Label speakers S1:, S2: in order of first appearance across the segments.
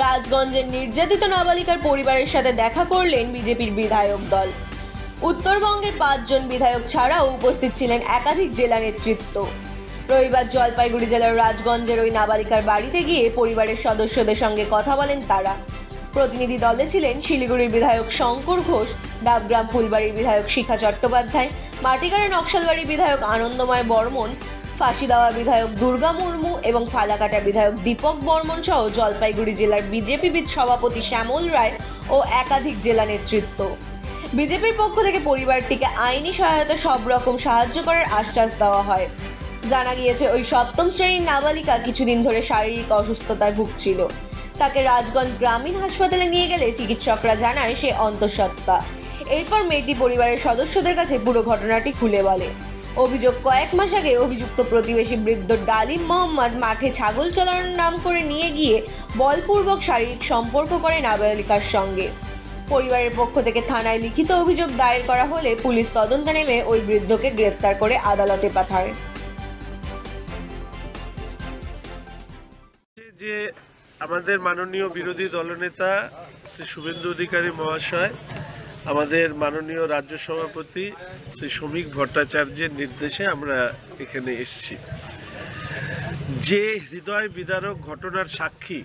S1: রাজগঞ্জের নির্যাতিত নাবালিকার পরিবারের সাথে দেখা করলেন বিজেপির বিধায়ক দল। উত্তরবঙ্গের পাঁচজন বিধায়ক ছাড়াও উপস্থিত ছিলেন একাধিক জেলা নেতৃত্ব। রবিবার জলপাইগুড়ি জেলার রাজগঞ্জের ওই নাবালিকার বাড়িতে গিয়ে পরিবারের সদস্যদের সঙ্গে কথা বলেন তারা। প্রতিনিধি দলে ছিলেন শিলিগুড়ির বিধায়ক শঙ্কর ঘোষ, ডাবগ্রাম ফুলবাড়ির বিধায়ক শিখা চট্টোপাধ্যায় মাটিগাড়ের নকশালবাড়ির বিধায়ক আনন্দময় বর্মন ফাঁসিদাওয়া বিধায়ক দুর্গা মুর্মু এবং ফালাকাটা বিধায়ক দীপক বর্মন সহ জলপাইগুড়ি জেলার বিজেপি সভাপতি শ্যামল রায় ও একাধিক জেলা নেতৃত্ব। বিজেপির পক্ষ থেকে পরিবারটিকে আইনি সহায়তা সব রকম সাহায্য করার আশ্বাস দেওয়া হয়। জানা গিয়েছে, ওই সপ্তম শ্রেণির নাবালিকা কিছুদিন ধরে শারীরিক অসুস্থতায় ভুগছিল। তাকে রাজগঞ্জ গ্রামীণ হাসপাতালে নিয়ে গেলে চিকিৎসকরা জানায় সে অন্তঃসত্ত্বা। এরপর মেয়েটি পরিবারের সদস্যদের কাছে পুরো ঘটনাটি খুলে বলে। অভিযোগ কয়েক মাস আগে অভিযুক্ত প্রতিবেশী বৃদ্ধ ডালিম মোহাম্মদ মাঠে ছাগল চলানোর নাম করে নিয়ে গিয়ে বলপূর্বক শারীরিক সম্পর্ক করে নাবালিকার সঙ্গে। পরিবারের পক্ষ থেকে থানায় লিখিত অভিযোগ দায়ের করা হলে পুলিশ তদন্তে নেমে ওই বৃদ্ধকে গ্রেফতার করে আদালতে পাঠায়।
S2: যে আমাদের মাননীয় বিরোধী দলনেতা শ্রী শুভেন্দু অধিকারী মহাশয় আমাদের মাননীয় রাজ্য সভাপতি শ্রী শ্রমিক ভট্টাচার্যের নির্দেশে আমরা এখানে এসেছি। যে হৃদয় বিদারক ঘটনার সাক্ষী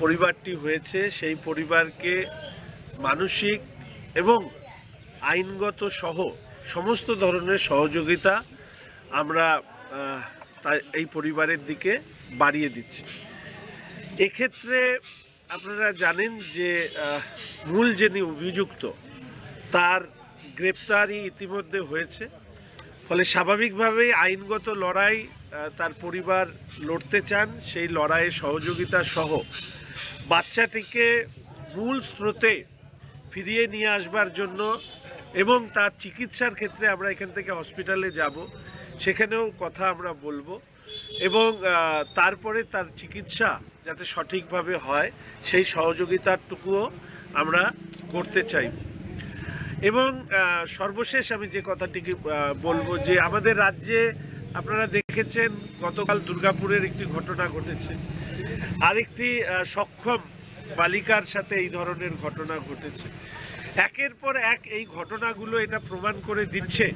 S2: পরিবারটি হয়েছে, সেই পরিবারকে মানসিক এবং আইনগত সহ সমস্ত ধরনের সহযোগিতা আমরা এই পরিবারের দিকে বাড়িয়ে দিচ্ছি। এক্ষেত্রে আপনারা জানেন যে মূল যিনি অভিযুক্ত, তার গ্রেপ্তারি ইতিমধ্যে হয়েছে। ফলে স্বাভাবিকভাবেই আইনগত লড়াই তার পরিবার লড়তে চান, সেই লড়াইয়ে সহযোগিতা সহ বাচ্চাটিকে মূল স্রোতে ফিরিয়ে নিয়ে আসবার জন্য এবং তার চিকিৎসার ক্ষেত্রে আমরা এখান থেকে হসপিটালে যাব। সেখানেও কথা আমরা বলব। এবং তারপরে তার চিকিৎসা যাতে সঠিকভাবে হয়, সেই সহযোগিতাটুকুও আমরা করতে চাই। এবং সর্বশেষ আমি যে কথাটিকে বলব যে আমাদের রাজ্যে আপনারা দেখেছেন, গতকাল দুর্গাপুরের একটি ঘটনা ঘটেছে। আরেকটি সক্ষম বালিকার সাথে এই ধরনের ঘটনা ঘটেছে। একের পর এক এই ঘটনাগুলো এটা প্রমাণ করে দিচ্ছে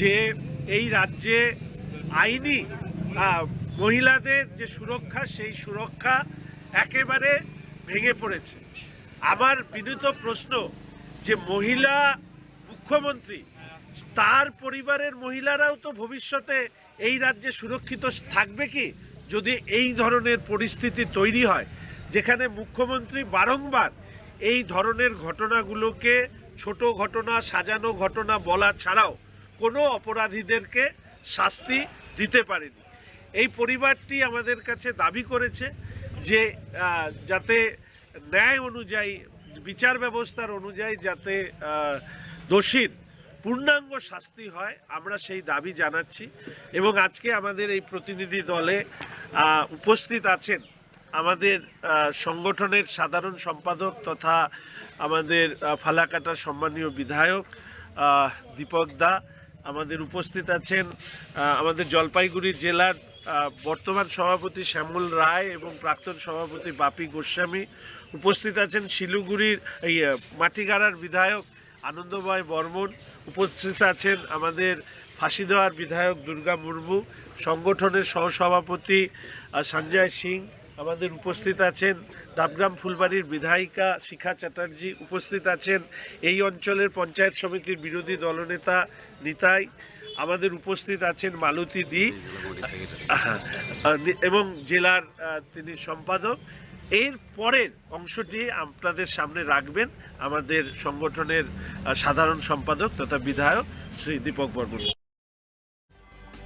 S2: যে এই রাজ্যে আইনি মহিলাদের যে সুরক্ষা, সেই সুরক্ষা একেবারে ভেঙে পড়েছে। আমার বিনীত প্রশ্ন যে মহিলা মুখ্যমন্ত্রী, তার পরিবারের মহিলারাও তো ভবিষ্যতে এই রাজ্যে সুরক্ষিত থাকবে কি? যদি এই ধরনের পরিস্থিতি তৈরি হয়, যেখানে মুখ্যমন্ত্রী বারংবার এই ধরনের ঘটনাগুলোকে, ছোট ঘটনা, সাজানো ঘটনা বলা ছাড়াও কোনো অপরাধীদেরকে শাস্তি দিতে পারেনি। এই পরিবারটি আমাদের কাছে দাবি করেছে যে যাতে ন্যায় অনুযায়ী, বিচার ব্যবস্থার অনুযায়ী যাতে দোষীর পূর্ণাঙ্গ শাস্তি হয়, আমরা সেই দাবি জানাচ্ছি এবং আজকে আমাদের এই প্রতিনিধি দলে উপস্থিত আছেন আমাদের সংগঠনের সাধারণ সম্পাদক তথা আমাদের ফালাকাটার সম্মানীয় বিধায়ক দীপক দা আমাদের উপস্থিত আছেন আমাদের জলপাইগুড়ি জেলার বর্তমান সভাপতি শ্যামল রায় এবং প্রাক্তন সভাপতি বাপি গোস্বামী। উপস্থিত আছেন শিলিগুড়ির, এই মাটিগাড়ার বিধায়ক আনন্দময় বর্মন। উপস্থিত আছেন আমাদের ফাঁসি দেওয়ার বিধায়ক দুর্গা মুর্মু। সংগঠনের সহসভাপতি সঞ্জয় সিং। আমাদের উপস্থিত আছেন ডাবগ্রাম ফুলবাড়ির বিধায়িকা শিখা চ্যাটার্জি, উপস্থিত আছেন এই অঞ্চলের পঞ্চায়েত সমিতির বিরোধী দলনেতা নিতাই, আমাদের উপস্থিত আছেন মালতী দি, এবং জেলার তিনি সম্পাদক। এর পরের অংশটি আপনাদের সামনে রাখবেন আমাদের সংগঠনের সাধারণ সম্পাদক তথা বিধায়ক শ্রী দীপক বর্মন